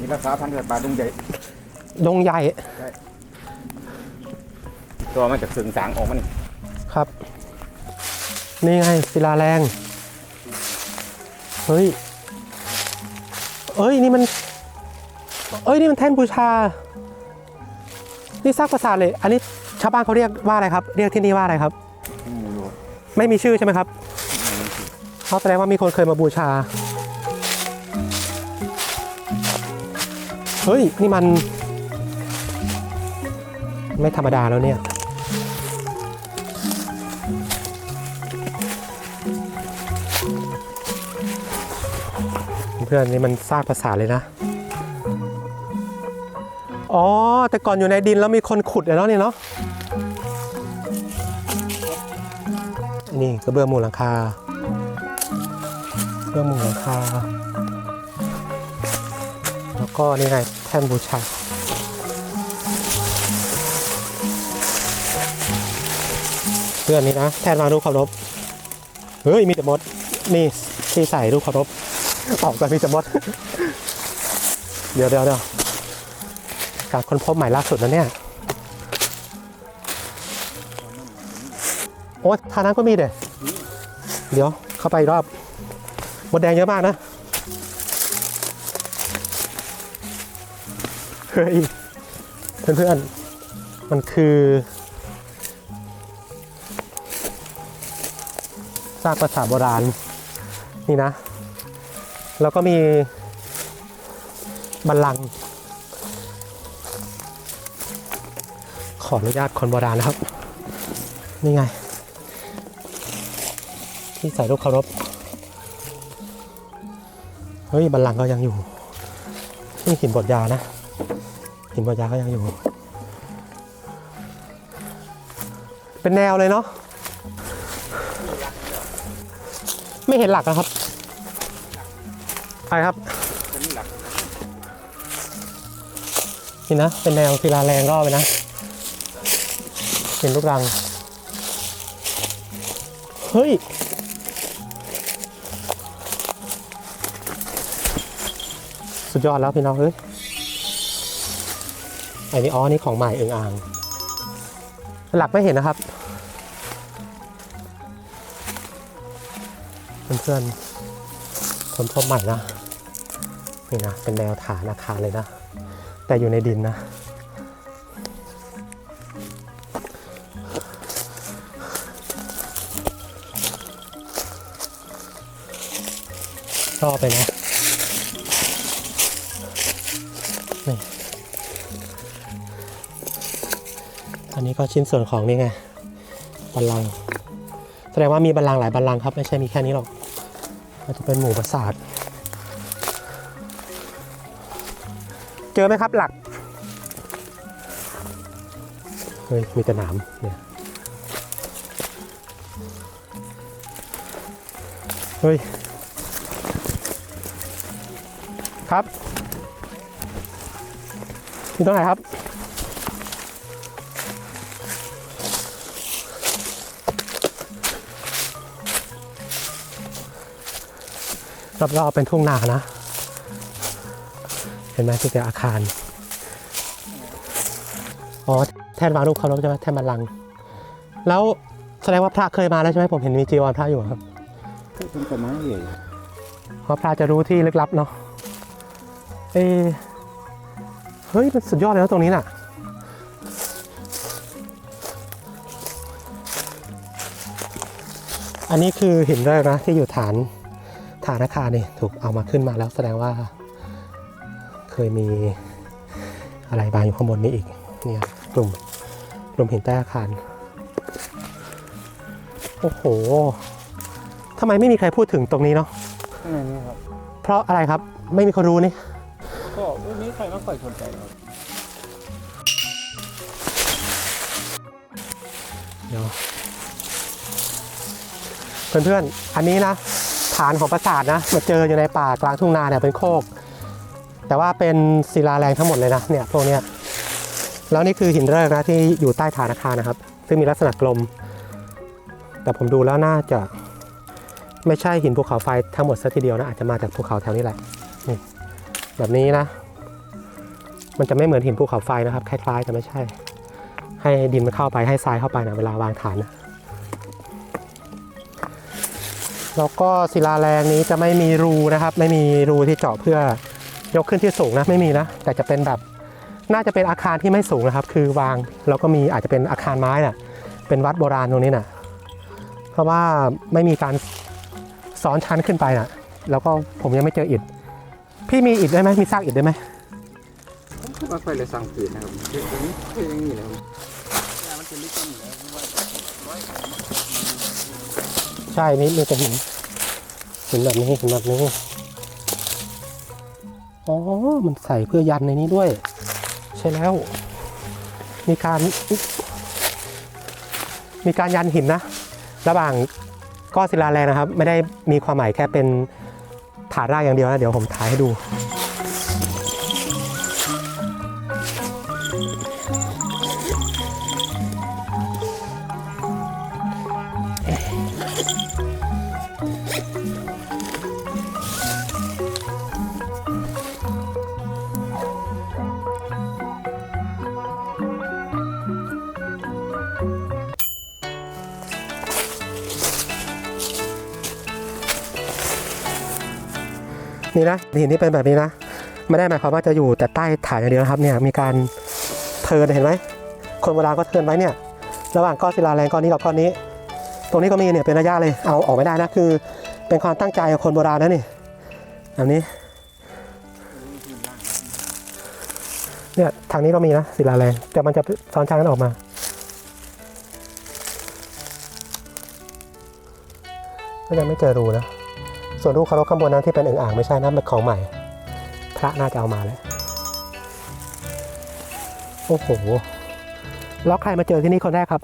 นี่รักษาพันธุ์สัตว์ป่าดงใหญ่ดงใหญ่ตัวมันจะสึงสางออกมานี่ครับ นี่ไงศิลาแรง เฮ้ย เอ้ยนี่มัน เอ้ยนี่มันแท่นบูชา นี่ซากปราสาทเลย อันนี้ชาวบ้านเขาเรียกว่าอะไรครับ เรียกที่นี่ว่าอะไรครับอืมอยู่ไม่มีชื่อใช่ไหมครับเขาแสดงว่ามีคนเคยมาบูชา เฮ้ย นี่มัน ไม่ธรรมดาแล้วเนี่ย เพื่อนนี่มันซากปราสาเลยนะ อ๋อ แต่ก่อนอยู่ในดินแล้วมีคนขุดเลยเนาะนี่เนาะนี่กระเบื้องมุงหลังคากระเบื้องมุงหลังคา แล้วก็นี่ไงแท่นบูชาเพื่อนนี้นะแท่นวางรูปเคารพเฮ้ยมีแต่มดนี่ที่ใส่รูปเคารพออกไปมีแต่มด เดี๋ยวเดี๋ยวเดี๋ยวการค้นพบใหม่ล่าสุดนะเนี่ยโอ้ทานั้นก็มีเด้เดี๋ยวเข้าไปรอบมดแดงเยอะมากนะ ยเพื่อนๆ มันคือซากปราสาทโบราณ นี่นะ แล้วก็มีบัลลังก์ขออนุญาตคนโบราณนะครับ นี่ไง ที่ใส่รูปเคารพ เฮ้ย บัลลังก์ก็ยังอยู่ นี่หินบดยานะ หินบดยาก็ยังอยู่ เป็นแนวเลยเนาะไม่เห็นหลักนะครับไปครับเป็นหลักนี่นะ เป็นแนวศิลาแรงรอบไปนะเป็นลูกรัง เฮ้ยสุดยอดแล้วพี่น้องเฮ้ย อ้นี่อ๋อนี่ของใหม่เอิงอ่าง หลักไม่เห็นนะครับเพื่อนๆคนพบใหม่นะนี่นะเป็นแนวฐานอาคารเลยนะ แต่อยู่ในดินนะ ชอบไปนะ อันนี้ก็ชิ้นส่วนของนี่ไงบัลลังก์แสดงว่ามีบัลลังก์หลายบัลลังก์ครับ ไม่ใช่มีแค่นี้หรอกอาจจะเป็นหมู่ปราสาท เจอไหมครับหลัก เฮ้ย มีแต่หนามเนี่ยเฮ้ย ครับอยู่ตรงไหนครับ รอบๆเป็นทุ่งนานะ เห็นไหมที่เป็นอาคาร อ๋อ แท่นวางรูปเคารพใช่ไหมแท่นบัลลังก์แล้วแสดงว่าพระเคยมาแล้วใช่ไหมผมเห็นมีจีวรพระอยู่ครับคือเป็นต้นไม้ใหญ่เพราะพระจะรู้ที่ลึกลับเนาะ เอะเฮ้ยมันสุดยอดเลยนะตรงนี้น่ะ อันนี้คือหินแรกนะที่อยู่ฐาน ฐานอาคารนี่ถูกเอามาขึ้นมาแล้วแสดงว่าเคยมีอะไรบางอยู่ข้างบนนี้อีกเนี่ยกลุ่มกลุ่มหินใต้อาคาร โอ้โหทำไมไม่มีใครพูดถึงตรงนี้เนาะข้างในนี้ครับ เพราะอะไรครับไม่มีคนรู้นี่ก็ไม่มีใครมาค่อยสนใจครับเดี๋ยวเพื่อนๆ อันนี้นะฐานของปราสาทนะมาเจออยู่ในป่ากลางทุ่งนาเนี่ยเป็นโคก แต่ว่าเป็นศิลาแรงทั้งหมดเลยนะเนี่ยพวกเนี้ยแล้วนี่คือหินเริกนะที่อยู่ใต้ฐานอาคารนะครับ ซึ่งมีลักษณะกลม แต่ผมดูแล้วน่าจะไม่ใช่หินภูเขาไฟทั้งหมดซะทีเดียวนะอาจจะมาจากภูเขาแถวนี้แหละนี่แบบนี้นะ มันจะไม่เหมือนหินภูเขาไฟนะครับ คล้ายๆแต่ไม่ใช่ ให้ดินมันเข้าไปให้ทรายเข้าไปนะเวลาวางฐานนะ แล้วก็ศิลาแรงนี้จะไม่มีรูนะครับ ไม่มีรูที่เจาะเพื่อยกขึ้นที่สูงนะไม่มีนะ แต่จะเป็นแบบน่าจะเป็นอาคารที่ไม่สูงนะครับ คือวางแล้วก็มีอาจจะเป็นอาคารไม้น่ะเป็นวัดโบราณตรงนี้น่ะเพราะว่าไม่มีการซ้อนชั้นขึ้นไปน่ะ แล้วก็ผมยังไม่เจออิฐพี่มีอิฐได้ไหมมีซากอิฐได้ไหมผมว่าค่อยเลยสั่งปืนนะครับเรื่องนี้เรื่องนี้นะครับมันจะลึกกว่านี้แล้วว่าร้อย ใช่นี่มีแต่หินเห็นแบบนี้เห็นแบบนี้อ๋อมันใส่เพื่อยันในนี้ด้วย ใช่แล้ว มีการ มีการยันหินนะ ระหว่างก้อนศิลาแรงนะครับ ไม่ได้มีความหมายแค่เป็นฐานรากอย่างเดียวนะ เดี๋ยวผมถ่ายให้ดู นี่นะหินที่เป็นแบบนี้นะไม่ได้หมายความว่าจะอยู่แต่ใต้ฐานอย่างเดียวนะครับเนี่ยมีการเทินเห็นไหมคนโบราณก็เทินไว้เนี่ยระหว่างก้อนศิลาแรงก้อนนี้กับก้อนนี้ ตรงนี้ก็มีเนี่ยเป็นระยะเลยเอาออกไม่ได้นะคือ เป็นความตั้งใจของคนโบราณนะนี่แบบนี้เนี่ยทางนี้ก็มีนะศิลาแรงแต่มันจะซ้อนชั้นกันออกมา ก็ยังไม่เจอรูนะ ส่วนรูปเคารพข้างบนนั้นที่เป็นอึ่งอ่างไม่ใช่นะมันของใหม่ พระน่าจะเอามาแล้วโอ้โหแล้วใครมาเจอที่นี่คนแรกครับ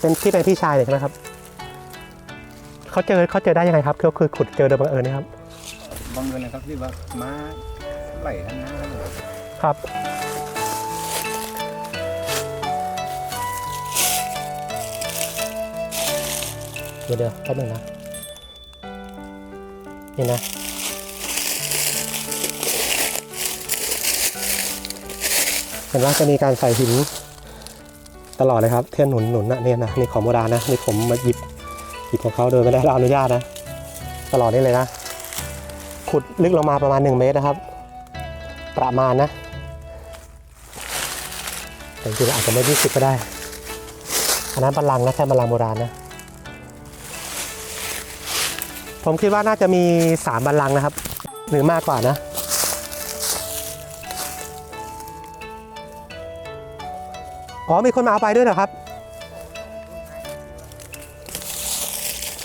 เป็นที่เป็นพี่ชายเลยใช่ไหมครับเขาเจอเขาเจอได้ยังไงครับก็คือขุดเจอโดยบังเอิญนะครับบังเอิญนะครับที่ว่ามาไหลกันนะครับ ดี๋ยวเดี๋ยวแป๊บนึงนะนี่นะเห็นว่าจะมีการใส่หินตลอดเลยครับเทียนหนุนหนุนนะเนี่ยนะนี่ของโบราณนะนี่ผมมาหยิบหยิบของเขาโดยไม่ได้รับอนุญาตนะ ตลอดนี่เลยนะ ขุดลึกลงมาประมาณ 1 เมตรนะครับ ประมาณนะแต่จริงๆอาจจะไม่ยี่สิบก็ได้อันนั้นบัลลังก์นะแค่บัลลังก์โบราณนะ ผมคิดว่าน่าจะมีสามบัลลังก์นะครับ หรือมากกว่านะ อ๋อมีคนมาเอาไปด้วยเหรอครับ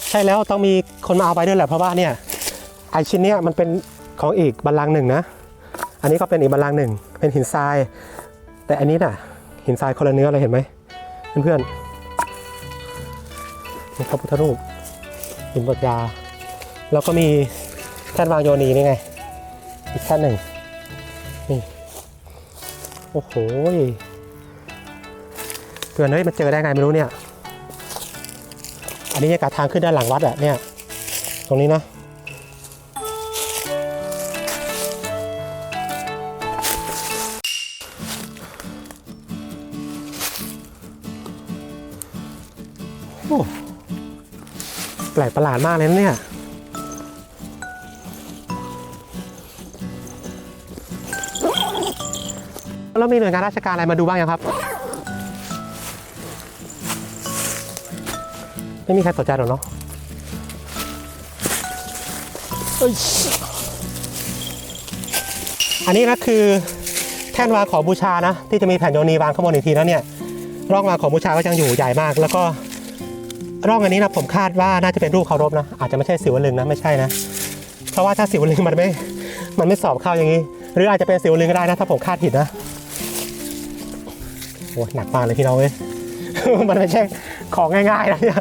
ใช่แล้วต้องมีคนมาเอาไปด้วยแหละเพราะว่าเนี่ยไอชิ้นเนี้ยมันเป็นของอีกบัลลังก์หนึ่งนะ อันนี้ก็เป็นอีกบัลลังก์หนึ่งเป็นหินทราย แต่อันนี้น่ะ หินทรายคนละเนื้อเลยเห็นไหมเพื่อนๆนี่พระพุทธรูปหินบดยา แล้วก็มีแท่นวางโยนีนี่ไง อีกแท่นหนึ่งนี่โอ้โหเพื่อนเฮ้ยมันเจอได้ไงไม่รู้เนี่ย อันนี้เนี่ยกาทางขึ้นด้านหลังวัดอะเนี่ย ตรงนี้นะโอ้แปลกประหลาดมากเลยนะเนี่ย แล้วมีหน่วยงานราชการอะไรมาดูบ้างยังครับ ไม่มีใครสนใจหรอกเนาะอันนี้นะคือแท่นวางของบูชานะ ที่จะมีแผ่นโยนีวางข้างบนอีกทีนะเนี่ยร่องวางของบูชาก็ยังอยู่ใหญ่มาก แล้วก็ร่องอันนี้นะผมคาดว่าน่าจะเป็นรูปเคารพนะ อาจจะไม่ใช่สิวลึงนะไม่ใช่นะ เพราะว่าถ้าสิวลึงมันไม่มันไม่สอบเข้าอย่างนี้ หรืออาจจะเป็นสิวลึงก็ได้นะถ้าผมคาดผิดนะ โอ้หนักมากเลยพี่น้องเอ้ย มันไม่ใช่ของง่ายๆนะเนี่ย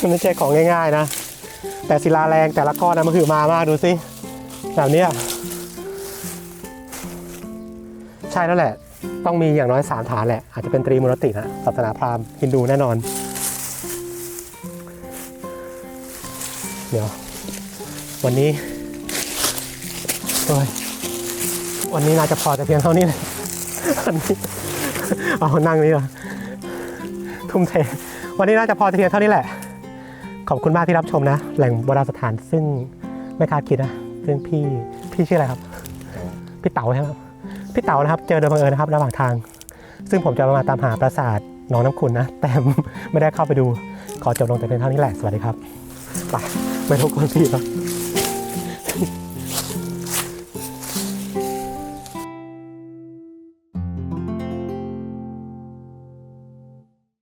มันไม่ใช่ของง่ายๆนะ แต่ศิลาแรงแต่ละก้อนนะมันคือมามากดูสิแบบนี้ใช่แล้วแหละ ต้องมีอย่างน้อยสามฐานแหละ อาจจะเป็นตรีมุรตินะศาสนาพราหมณ์ฮินดูแน่นอน เดี๋ยว วันนี้โอ้ยวันนี้น่าจะพอแต่เพียงเท่านี้เลย วันนี้เอานั่งนี่เหรอทุ่มเท วันนี้น่าจะพอแต่เพียงเท่านี้แหละ ขอบคุณมากที่รับชมนะ แหล่งโบราณสถานซึ่งไม่คาดคิดนะซึ่งพี่พี่ชื่ออะไรครับ พี่เต๋าใช่ไหมครับพี่เต๋านะครับ เจอโดยบังเอิญนะครับระหว่างทาง ซึ่งผมจะมาตามหาปราสาทหนองน้ำขุนนะ แต่ไม่ได้เข้าไปดู ขอจบลงแต่เพียงเท่านี้แหละ สวัสดีครับ ไปไม่ทุกคนพี่แล้ว